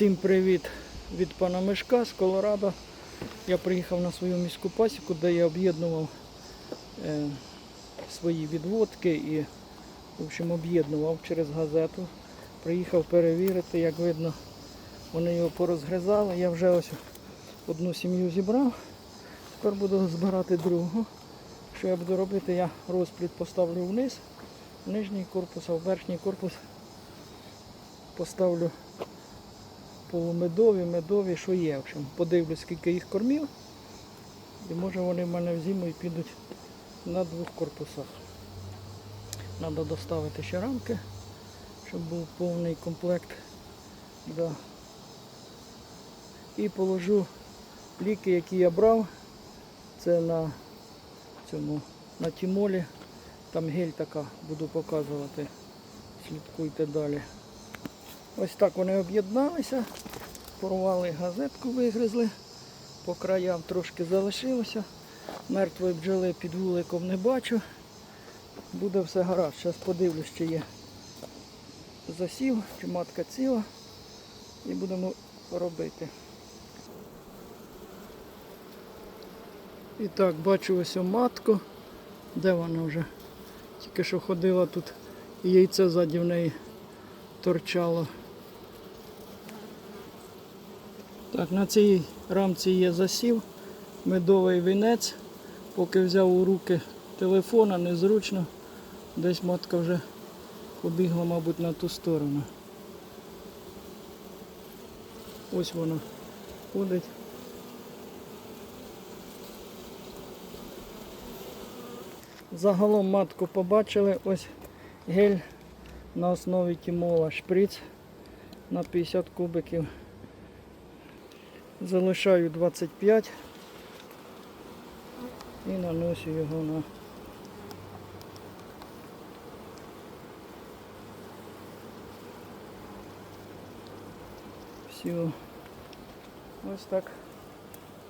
Всім привіт від пана Мишка з Колорадо. Я приїхав на свою міську пасіку, де я об'єднував е, свої відводки і в общем, об'єднував через газету. Приїхав перевірити, як видно, вони його порозгризали. Я вже ось одну сім'ю зібрав. Тепер буду збирати другу. Що я буду робити? Я розплід поставлю вниз, в нижній корпус, а в верхній корпус поставлю полумедові, медові, що є. В общем, подивлюсь, скільки їх кормів. І може вони в мене в зиму і підуть на двох корпусах. Треба доставити ще рамки, щоб був повний комплект. Да. І положу ліки, які я брав. Це на цьому на тімолі. Там гель така, буду показувати. Слідкуйте далі. Ось так вони об'єдналися, порвали газетку, вигризли, по краям трошки залишилося. Мертвої бджоли під вуликом не бачу. Буде все гаразд. Зараз подивлюсь, чи є засів, чи матка ціла. І будемо робити. І так, бачу ось матку. Де вона вже? Тільки що ходила тут і яйце ззаді в неї торчало. Так, на цій рамці є засів, медовий вінець. Поки взяв у руки телефона, незручно. Десь матка вже побігла, мабуть, на ту сторону. Ось вона ходить. Загалом матку побачили, ось гель на основі тімола шприц на 50 кубиків. Залишаю 25 і наношу його на всю. Ось так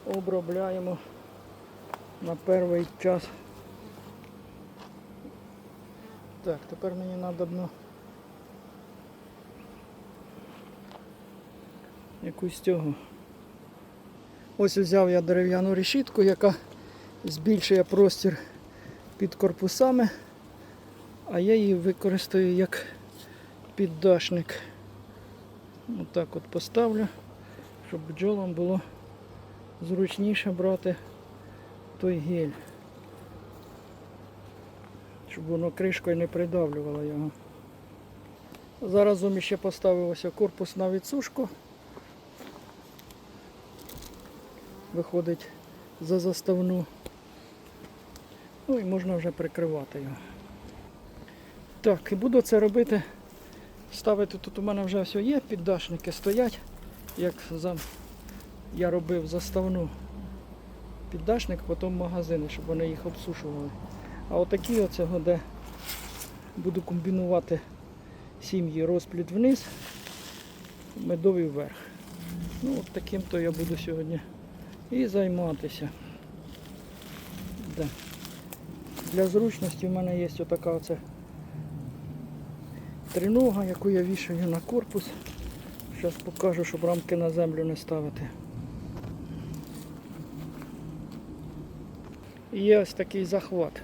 обробляємо на перший час. Так, тепер мені треба якусь цього. Ось взяв я дерев'яну решітку, яка збільшує простір під корпусами, а я її використаю як піддашник. Отак от поставлю, щоб бджолам було зручніше брати той гель. Щоб воно кришкою не придавлювало його. Заразом ще поставив ось корпус на відсушку. Виходить за заставну. Ну і можна вже прикривати його. Так, і буду це робити. Ставити тут у мене вже все є, піддашники стоять, як я робив заставну піддашник, потім магазини, щоб вони їх обсушували. А отакі оцього, де буду комбінувати сім'ї розплід вниз, медовий вверх. Ну от таким то я буду сьогодні і займатися. Да. Для зручності в мене є отака оце тринога, яку я вішаю на корпус. Зараз покажу, щоб рамки на землю не ставити. І є ось такий захват.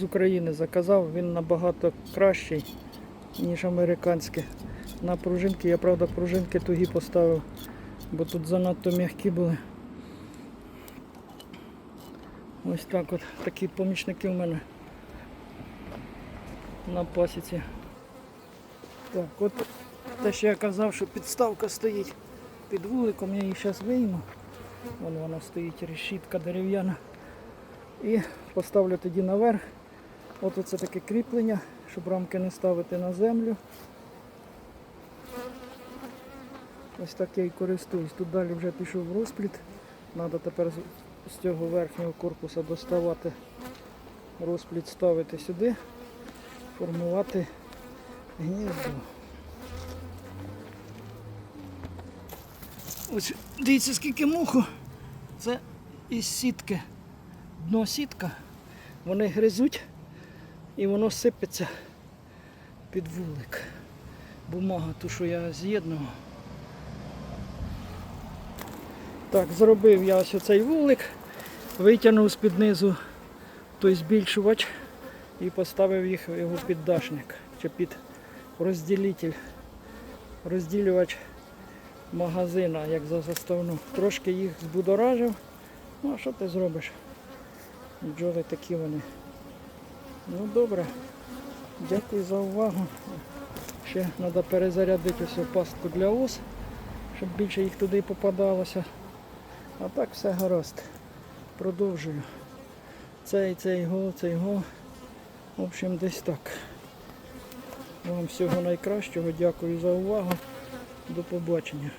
З України заказав, він набагато кращий, ніж американський. На пружинки, я правда пружинки тугі поставив, бо тут занадто м'які були. Ось так от такі помічники в мене на пасіці. Так, от те, що я казав, що підставка стоїть під вуликом, я її зараз вийму. Вон вона стоїть, решітка дерев'яна. І поставлю тоді наверх. От оце таке кріплення, щоб рамки не ставити на землю. Ось так я і користуюсь. Тут далі вже пішов розпліт. Треба тепер з- цього верхнього корпуса доставати розпліт, ставити сюди, формувати гніздо. Ось дивіться, скільки муху. Це із сітки. Дно сітка. Вони гризуть і воно сипеться під вулик. Бумага, ту, що я з'єднував. Так, зробив я ось оцей вулик, витягнув з-під низу той збільшувач і поставив їх його під дашник чи під розділитель, розділювач магазина, як за заставну. Трошки їх збудоражив. Ну а що ти зробиш? Бджоли такі вони. Ну добре. Дякую за увагу. Ще треба перезарядити ось пастку для ос, щоб більше їх туди попадалося. А так все гаразд. Продовжую. Цей, цей го, цей го. В общем, десь так. Вам всього найкращого. Дякую за увагу. До побачення.